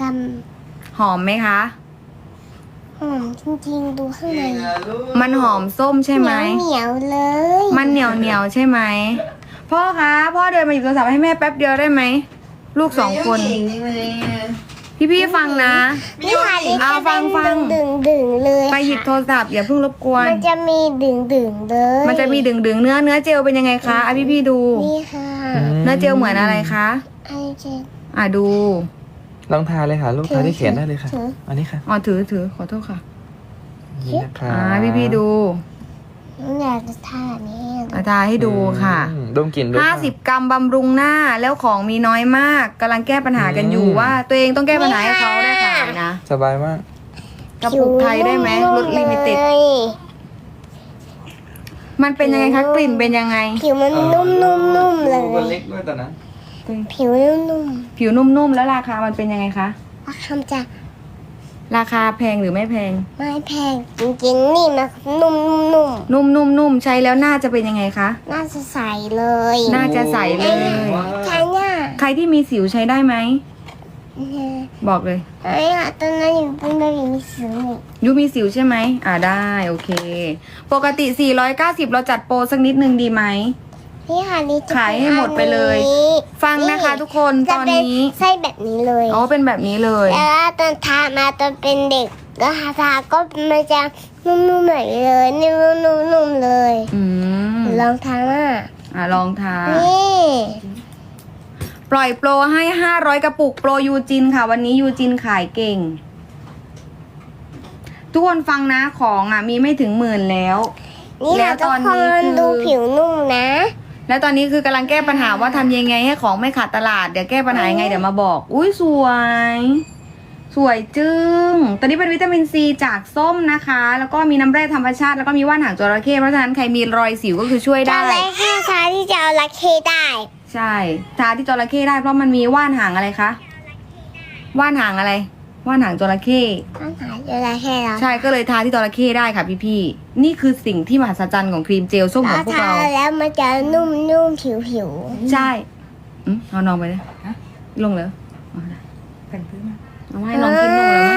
กหอมไหมคะำหอมจริงๆดูข้างในมันหอมส้มใช่ไหมเหนียวๆเลย มันเหนียวเหนียวๆใช่ไหมพ่อคะพ่อเดินมาหยิบโทรศัพท์ให้แม่แป๊บเดียวได้ไหมลูกสองคน พี่พี่ๆฟังนะนี่ค่ะนี่เอาจะฟัเป็งนฟังดึงดึงๆเลยไปหยิบโทรศัพท์อย่าเพิ่งรบกวน มันจะมีดึงดึงๆเลยมันจะมีดึงดึงๆเนื้อเนื้อเจลเป็นยังไงคะอะพี่พี่ๆดูนี่ค่ะเนื้อเจลเหมือนอะไรคะไอเจนอะดู ลองทาเลยค่ะ ลูกถือทาที่เขียนได้เลยค่ะ ถือ อันนี้ค่ะอ๋อถือถือขอโทษค่ะนี่นะคะอ่าพี่พี่ๆดูน้องอยากจะทาอันนี้อาจารย์ให้ดูค่ะอืมดมกลิ่นด้วยห้าค่ะ สิบกรัมบำรุงหน้าแล้วของมีน้อยมากกำลังแก้ปัญหากันอยู่อืม ว่า ตัวเองต้องแก้ปัญหาให้เขาได้ค่ะนะสบายมาก กระปุกไทยได้ไหมลดลิมิเต็ดเลยมันเป็นยังไงคะกลิ่นเป็นยังไง ผิวมันนุ่มๆๆเลยตัวเล็กด้วยตอนนั้น ผิวนุ่มผิวนุ่มๆ แล้วราคามันเป็นยังไงคะ ๆราคาจะราคาแพงหรือไม่แพง ไม่แพงจริงๆนี่มันนุ่มๆนุ่มๆๆใช้แล้วหน้าจะเป็นยังไงคะ ๆน่าจะใสเลยน่าจะใสเลย ใช่เนี่ยใครที่มีสิวใช้ได้ไหม บอกเลย ไอ้อะตอนนั้นอยู่เป็นแบบมีสิวนี่ยูมีสิวใช่ไหม อ่าได้ โอเค ปกติ 490 เราจัดโปรสักนิดนึงดีไหม นี่ค่ะนี่จะขายให้หมดไปเลย อันนี้ฟังนะคะทุกคนจะตอนเป็นี้ไส้แบบนี้เลยอ๋อเป็นแบบนี้เลย แล้วตอนทามาตอนเป็นเด็กก็ทาก็มันจะนุ่มๆหน่อยเลยนุ่มๆๆเลย อืมลองทามาอะลองทา นี่ ปล่อยโปรให้ 500 กระปุกโปรยูจินค่ะ วันนี้ยูจินขายเก่ง ทุกคนฟังนะของอะมีไม่ถึงหมื่นแล้ว นี่แล้ค่ะวทุตกอนคนี้นคือ ดูผิวนุ่มนะ แล้วตอนนี้คือกำลังแก้ปัญหาว่าทำยังไงให้ของไม่ขาดตลาด เดี๋ยวแก้ปัญหายังไงเดี๋ยวมาบอก อุ้ยสวย สวยจึง้งตอนนี้เป็นวิตามินซีจากส้มนะคะ แล้วก็มีน้ำแร่ธรรมชาติแล้วก็มีว่านหางจระเข้เพราะฉะนั้นใครมีรอยสิวก็คือช่วยจะได้อะไรแค่ทาที่จะเอาลักเคได้ใช่ทาที่จระเข้ได้เพราะมันมีว่านหางอะไรคะ ว่านหางอะไร ว่านหางจระเข้ต้องหาจระเข้แล้วใช่ก็เลยทาที่จระเข้ได้ค่ะพี่ๆนี่คือสิ่งที่มหัศจรรย์ของครีมเจลส้มของพวกทาเราแล้วมันจะนุ่มนุ่มผิวผิวใช่อืมเอานองไปเลยลงเลยเอาได้แต่งพื้นมาเอาให้ลองกินนมเลยไหม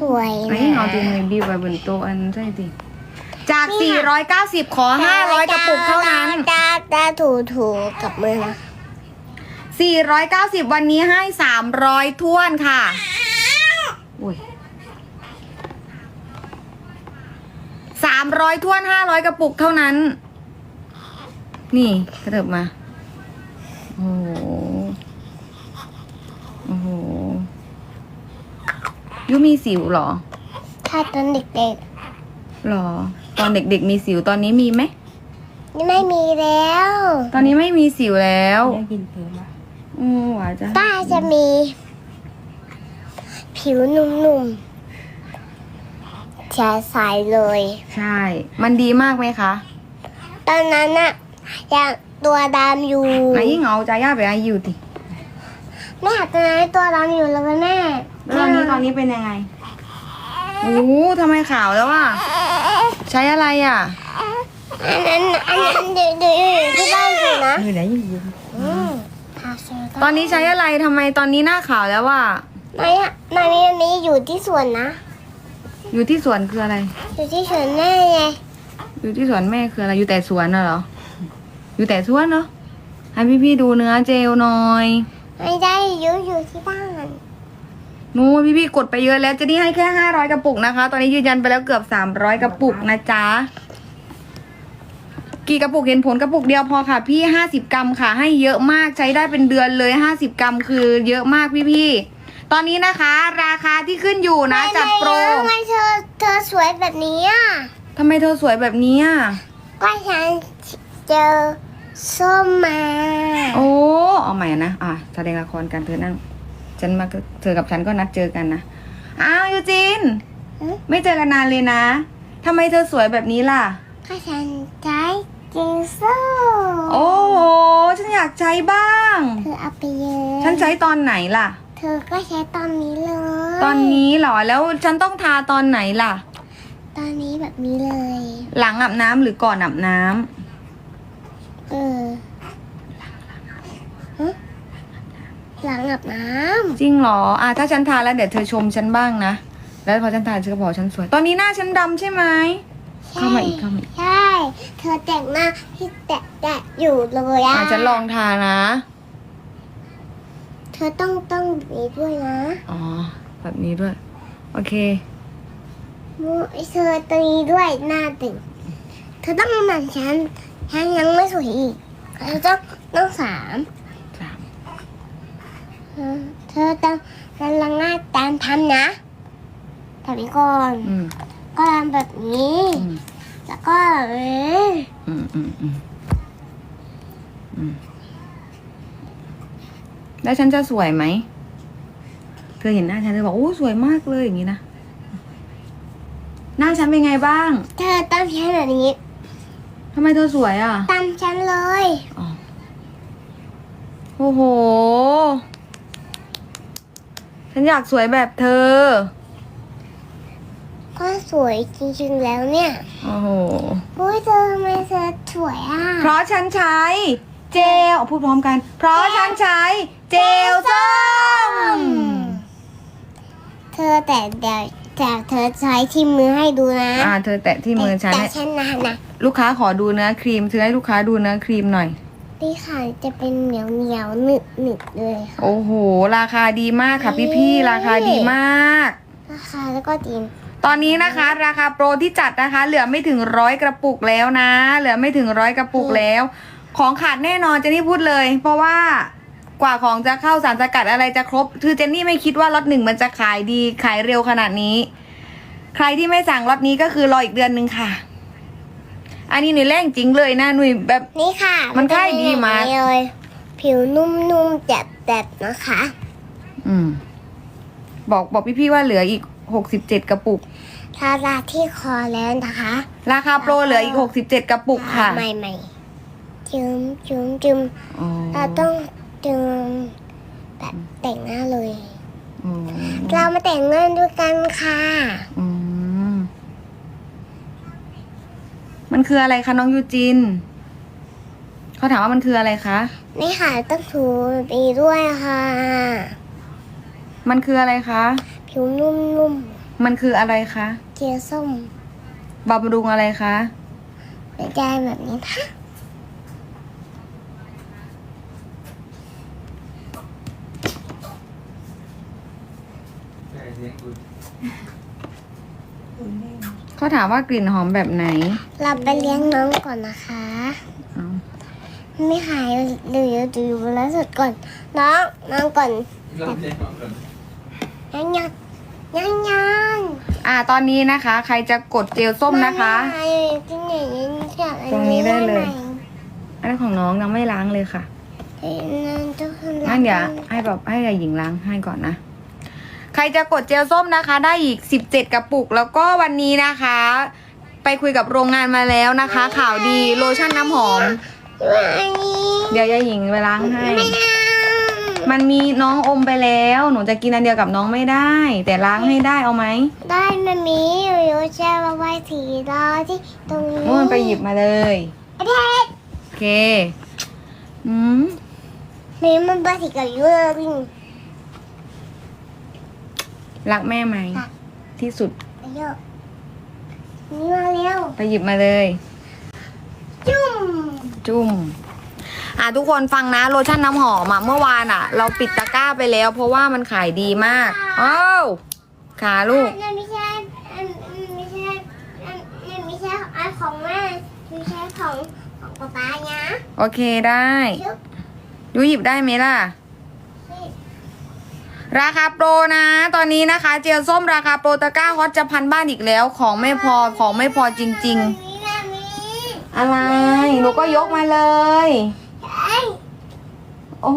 สวยไอ้เอาจริงเลยบีบไปบนโต๊ะอันใช่ดิจาก 490 ขอ 500 กระปุกเท่านั้นตาตาถูถูกับมือนะ 490 วันนี้ให้ 300ท้วนค่ะอุ้ย300ท้วน500กระปุกเท่านั้น นี่กระเถิบมา โอ้โห โอ้โหยูมีสิวเหรอ ถ้าตอนเด็กหรอ ตอนเด็กๆมีสิวตอนนี้มีไหมๆนี่ไม่มีแล้ว ตอนนี้ไม่มีสิวแล้ว ได้กินเพิ่มมา อืมหวานจ้ะป้าจะมี ผิวนุ่มๆแฉะใสเลย ใช่ มันดีมากไหมคะตอนนั้นน่ะยังตัวดำอยู่ไหนยิ่งเอาใจย่าไปไอยูติแม่ตอนนั้นตัวดำอยู่เลยแม่แล้วตอนนี้ตอนนี้เป็นยังไงโอ้โหทำไมขาวแล้วอะใช้อะไรอะ อันนั้นอันนั้นเดี๋ยวเดี๋ยวอยู่ที่บ้านอยู่นะอยู่ไหนอยู่ ตอนนี้ใช้อะไรทำไมตอนนี้หน้าขาวแล้วอะไม่อะไม่มีอันนี้อยู่ที่สวนนะ อยู่ที่สวนคืออะไร อยู่ที่สวนแม่ไงอยู่ที่สวนแม่คืออะไรอยู่แต่สวนน่ะเหรอ อยู่แต่สวนเนาะให้พี่ๆดูเนื้อเจลหน่อยไม่ได้อยู่อยู่ที่บ้านนู้นพี่ๆกดไปเยอะแล้วเจะนี่ให้แค่ห้าร้อยกระปุกนะคะ ตอนนี้ยืนยันไปแล้วเกือบสามร้อยกระปุกนะจ๊ะ กี่กระปุกเห็นผลกระปุกเดียวพอค่ะ พี่ห้าสิบกรัมค่ะ ให้เยอะมากใช้ได้เป็นเดือนเลยห้าสิบกรัมคือเยอะมากพี่ๆตอนนี้นะคะ ราคาที่ขึ้นอยู่นะ จัดโปรทำไมเธอเธอสวยแบบนี้อะทำไมเธอสวยแบบนี้อะก็ฉันเจอส้มมา โอ้เอาใหม่นะอะแสดงละครกันเธอนั่งฉันมาเธอกับฉันก็นัดเจอกันนะอ้าวยูจิน ไม่เจอกันนานเลยนะทำไมเธอสวยแบบนี้ล่ะก็ฉันใช้ จิงส้มโอ้โห ฉันอยากใช้บ้าง เธอเอาไปเยอะฉันใช้ตอนไหนล่ะ เธอก็ใช้ตอนนี้เลย ตอนนี้เหรอ แล้วฉันต้องทาตอนไหนล่ะ ตอนนี้แบบนี้เลย หลังอาบน้ำหรือก่อนอาบน้ำเออฮะหลังอาบน้จริงเหรออะถ้าฉันทาแล้วเดี๋ยวเธอชมฉันบ้างนะ แล้วพอฉันทาฉันก็บอกฉันสวย ตอนนี้หน้าฉันดำใช่ไหมำ เข้ามาอีกเข้ามาอีกใช่ เธอแต่งหน้าที่แตะแตะอยู่เลยอะอะฉันลองทานะ เธอต้องต้องแบบนี้ด้วยนะ อ๋อ แบบนี้ด้วย โอเคมูเธอตัวนี้ด้วยหน้าตึง เธอต้องเหมือนฉันฉันยังไม่สวยอีก เธอต้องต้องสามสามเธอต้องกำลังหน้าตามทำนะทำนี้ก่อนอืม ก็ทำแบบนี้อืมแล้วก็แบบนี้อืมอืมอืมอืมแล้วฉันจะสวยไหม เธอเห็นหน้าฉันเธอบอกโอ้สวยมากเลยอย่างนี้นะ หน้าฉันเป็นไงบ้างเธอตามฉันแบบนี้ทำไมเธอสวยอะ ตามฉันเลยอ๋อโอ้โห ฉันอยากสวยแบบเธอ ก็สวยจริงๆแล้วเนี่ยโอ้โหโอ้ยเธอทำไมเธอสวยอะ เพราะฉันใช้เจลเอาพูดพร้อมกัน เพราะฉันใช้เจลส้มเธอแต่เดี๋ยวแต่เธอใช้ที่มือให้ดูนะอ่าเธอแตะที่มือฉันแต่ให้ฉันนะนะลูกค้าขอดูเนื้อครีมเธอให้ลูกค้าดูเนื้อครีมหน่อย นี่ค่ะจะเป็นเหนียวเหนียวๆหนึบหนึบๆเลยค่ะโอ้โห ราคาดีมากค่ะพี่ๆราคาดีมาก ราคาแล้วก็ดีม ตอนนี้นะคะ ราคาโปรที่จัดนะคะ เหลือไม่ถึงร้อยกระปุกแล้วนะ เหลือไม่ถึงร้อยกระปุกแล้ว ของขาดแน่นอนเจนนี่พูดเลย เพราะว่ากว่าของจะเข้าสารสกัดอะไรจะครบ คือเจนนี่ไม่คิดว่าล็อตหนึ่งมันจะขายดีขายเร็วขนาดนี้ ใครที่ไม่สั่งล็อตนี้ก็คือรออีกเดือนหนึ่งค่ะ อันนี้หนุ่ยแรงจริงเลยนะหนุ่ยแบบนี่ค่ะมันใกล้ดีมากนจะเป็นอย่างนี้เลยผิวนุ่มๆแจ็บๆนะคะ อืม บอกบอกพี่ๆว่าเหลืออีกหกสิบเจ็ดกระปุก ทาราที่คอแล้วนะคะ ราคาโปรเหลืออีกหกสิบเจ็ดกระปุกค่ะ ใหม่ๆจุ่มจุ่มจุ่มอ๋อเราต้องจุ่มแบบแต่งหน้าเลยอ๋อเรามาแต่งหน้าด้วยกันค่ะอืมมันคืออะไรคะน้องยูจินเขาถามว่ามันคืออะไรคะนี่ค่ะต้องถูปีด้วยค่ะ มันคืออะไรคะ ผิวนุ่ม มันคืออะไรคะๆเจียวส้มบำรุงอะไรคะเป็นใจแบบนี้นะเขาถามว่ากลิ่นหอมแบบไหน เราไปเลี้ยงน้องก่อนนะคะ เอาไม่หายเดี๋ยวจะอยู่บนแล้วสุดก่อน น้องน้องก่อนเราเรียนก่อนก่อนยังยัง ยังยังอ่าตอนนี้นะคะ ใครจะกดเจลส้มนะคะมาที่ไหนจากตรงนี้ได้เลย อันนั้นของน้องยังไม่ล้างเลยค่ะงั้นเดี๋ยวให้แบบให้ยายหญิงล้างให้ก่อนนะ ใครจะกดเจลส้มนะคะ ได้อีกสิบเจ็ดกระปุก แล้วก็วันนี้นะคะ ไปคุยกับโรงงานมาแล้วนะคะ ข่าวดีโลชั่นน้ำหอมอันนี้เดี๋ยวยายหญิงไปล้างให้ ไม่เอา มันมีน้องอมไปแล้ว หนูจะกินอันเดียวกับน้องไม่ได้ แต่ล้างให้ได้เอาไหมได้มันมีอยู่แช่มาไว้สีรอที่ตรงนี้นู่นไปหยิบมาเลยประเทศโอเคอืมนี่มันไปสีกับยูเลยรักแม่ไหมรักที่สุดไปเยอะนี่มาเร็วไปหยิบมาเลย จุ่มจุ่ม อะทุกคนฟังนะโลชั่นน้ำหอมอะเมื่อวานอะ เราปิดตะกร้าไปแล้ว เพราะว่ามันขายดีมากอ้าวขาลูกอันไม่ใช่อันไม่ใช่อันไม่ใช่อันของแม่ไม่ใช่ของของป๊าป๊านะโอเคได้ชึบยูหยิบได้ไหมล่ะ ราคาโปรนะ ตอนนี้นะคะ เจลส้มราคาโปรตะกร้าฮอตจะพันบ้านอีกแล้วของไม่พอของไม่พอจริงมีนะมีๆอะไรหนูก็ยกมาเลยเอ้ย โอ้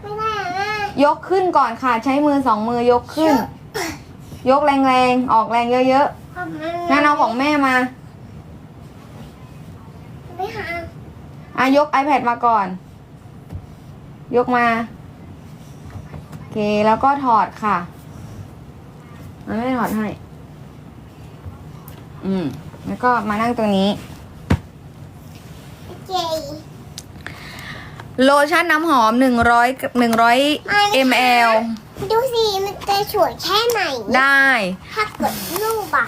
ไม่ได้อะแม่ยกขึ้นก่อนค่ะ ใช้มือสองมือยกขึ้น ยกแรงๆ ออกแรงเยอะขอบคุณๆงั้นเอาของแม่มาไม่หาอะยก iPad มาก่อน ยกมาโอเคแล้วก็ถอดค่ะมันไม่ได้ถอดให้ อืม แล้วก็มานั่งตรงนี้ เจ โลชั่นน้ำหอม 100 100 ml ดูสิมันจะสวยแค่ไหนได้ ถ้าเกิดรูปอะ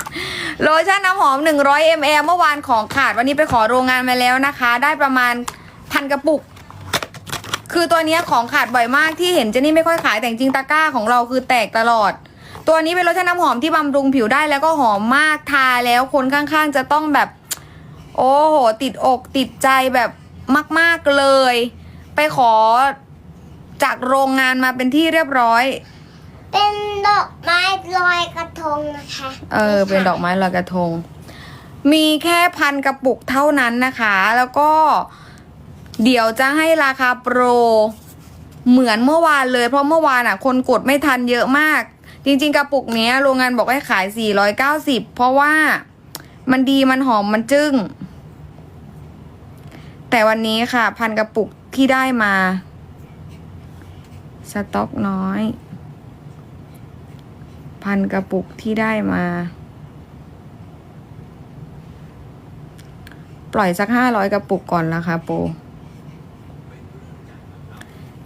โลชั่นน้ำหอม 100 ml เมื่อวานของขาดวันนี้ไปขอโรงงานมาแล้วนะคะ ได้ประมาณพันกระปุก คือตัวเนี้ยของขาดบ่อยมากที่เห็นเจนนี่ไม่ค่อยขายแต่จริงๆตะกร้าของเราคือแตกตลอด ตัวนี้เป็นโลชั่นน้ำหอมที่บำรุงผิวได้แล้วก็หอมมากทาแล้วคนข้างๆจะต้องแบบ โอ้โห ติดอกติดใจแบบมาก ๆเลย ไปขอจากโรงงานมาเป็นที่เรียบร้อย เป็นดอกไม้ลอยกระทงนะคะเออ เป็นดอกไม้ลอยกระทง มีแค่พันกระปุกเท่านั้นนะคะ แล้วก็เดี๋ยวจะให้ราคาโปรเหมือนเมื่อวานเลย เพราะเมื่อวานอะ คนกดไม่ทันเยอะมาก จริง ๆ กระปุกเนี้ยโรงงานบอกให้ขาย 490 เพราะว่ามันดีมันหอมมันจึ้ง แต่วันนี้ค่ะ พันกระปุก ที่ได้มา สต็อกน้อย พันกระปุกที่ได้มา ปล่อยสักห้าร้อยกระปุกก่อนราคาโปร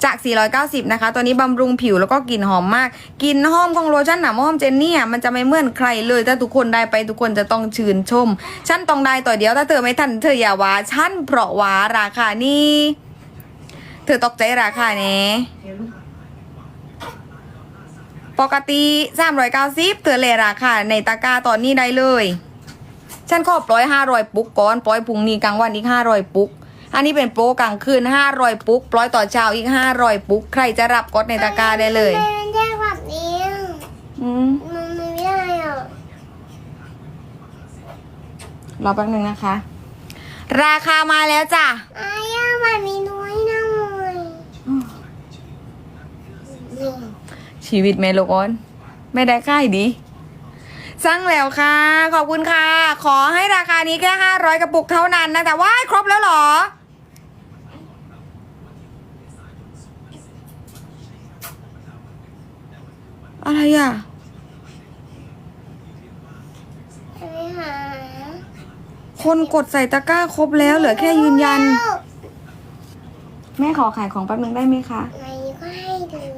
จาก 490 นะคะ ตัวนี้บำรุงผิวแล้วก็กลิ่นหอมมาก กลิ่นหอมของโลชั่นหนามหอมเจนนี่มันจะไม่เหมือนใครเลย ถ้าทุกคนได้ไปทุกคนจะต้องชื่นชม ฉันต้องได้ต่อเดียวถ้าเธอไม่ทันเธออย่าว่าฉันเพราะว่าราคานี้ เธอตกใจราคาเนี้ปกติ390เธอเลยราคาในตะกร้าตอนนี้ได้เลย ฉันขอปล่อย500ปุกก่อนปล่อยพรุ่งนี้กลางวันอีก500ปุกอันนี้เป็นโปรกลางคืน500ปุกปล่อยต่อเช้าอีก500ปุกใครจะรับกดในตะกร้าได้เลยทำไมมันแยกแบบนี้อะอืมมันไม่ได้อะรอแป๊บนึงนะคะ ราคามาแล้วจ้ะ อายามันมีน้อยหน่อยนี่ ชีวิตเมโลกอนไม่ได้ค่ายดีสั่งแล้วค่ะ ขอบคุณค่ะ ขอให้ราคานี้แค่500กระปุกเท่านั้นนะแต่ว่าครบแล้วเหรอ อะไรอะไปหาคนกดใส่ตะกร้าครบแล้วเหลือแค่ยืนยัน แม่ขอขายของแป๊บนึงได้ไหมคะไม่ก็ให้ดู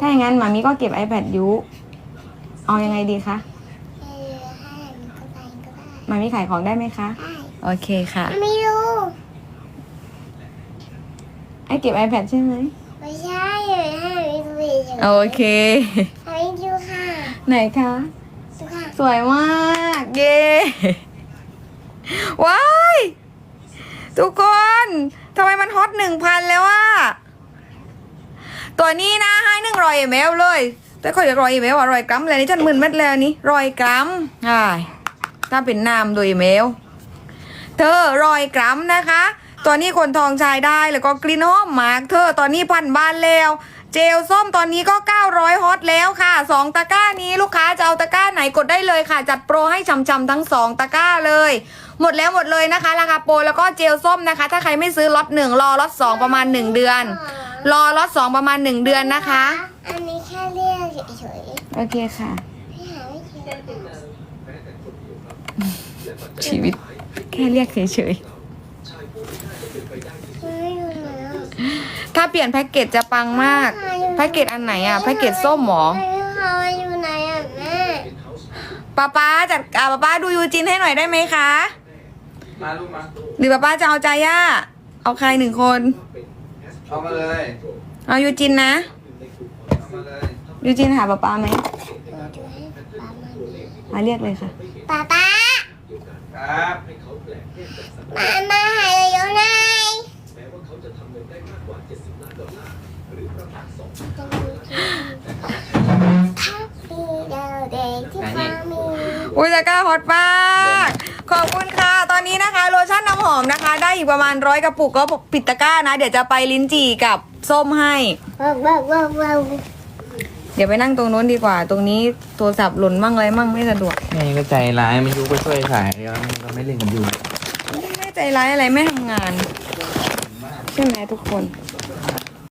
ถ้าอย่างนั้นหมามีก็เก็บ iPad อยุเอายังไงดีคะเออให้มันก็ไปก็ได้หมามีขายของได้ไหมคะ ได้โอเคค่ะ ไม่รู้ไอเก็บ iPad ใช่ไหมไม่ใช่เลยให้มันดูเฉยๆโอเค ให้ดูค่ะไหนคะ ดูค่ะสวยมาก เย้ว้าย ทุกคน ทำไมมันฮอตหนึ่งพันแล้วอะ ตัวนี้นะให้หนึ่งรอยเมลเลย แต่เขาจะรอยเมลว่ารอยกรัมเลยนี่ฉันมึนเม็ดแล้วนี่รอยกรัมใช่ถ้าเป็นนามโดยเมลเธอรอยกรัมนะคะตัวนี้คนทองชายได้แล้วก็กลิ่นหอมมากเธอตอนนี้พันบ้านแล้ว เจลส้มตอนนี้ก็ 900 ฮอตแล้วค่ะ 2 ตะกร้านี้ลูกค้าจะเอาตะกร้าไหนกดได้เลยค่ะ จัดโปรให้ชำๆทั้ง 2 ตะกร้าเลย หมดแล้วหมดเลยนะคะ ราคาโปรแล้วก็เจลส้มนะคะ ถ้าใครไม่ซื้อล็อตหนึ่งรอล็อตสองประมาณ 1 เดือน รอล็อตสองประมาณ1เดือนนะคะ อันนี้แค่เรียกเฉยโอเคค่ะๆไม่หาไม่เจอชีวิต แค่เรียกเฉยไม่รู้แล้วๆถ้าเปลี่ยนแพ็กเกจจะปังมาก แพ็กเกจอันไหนอะแพ็กเกจส้มเหรอไม่รู้เขาอยู่ไหนอะแม่ป้าป้าจัดอ่าป้าป้าดูยูจินให้หน่อยได้ไหมคะ มาลูกมาหรือป้าป้าจะเอาใจย่าเอาใครหนึ่งคน เอามาเลยเอายูจินนะ เอามาเลยยูจินหาป้าป้าไหมดูให้ป๊ามาดูมาเรียกเลยค่ะ ป๊าป๊าครับมามาหาเยอะๆหน่อยถ้าปีเดียวเด็กที่ฟ้ามี อุ้ยตะกร้าฮอตมาก ขอบคุณค่ะ ตอนนี้นะคะโลชั่นน้ำหอมนะคะ ได้อีกประมาณร้อยกระปุกก็ปิดตะกร้านะ เดี๋ยวจะไปลิ้นจี่กับส้มให้ ว้าวว้าวว้าวว้าวเดี๋ยวไปนั่งตรงนู้นดีกว่า ตรงนี้โทรศัพท์หล่นมั่งอะไรมั่งไม่สะดวกแม่ก็ใจร้ายมันยุก็ช่วยขายแล้วมันก็ไม่เล่นกับยูไม่ใจร้ายอะไรไม่ทำงาน ใช่ไหมทุกคนใ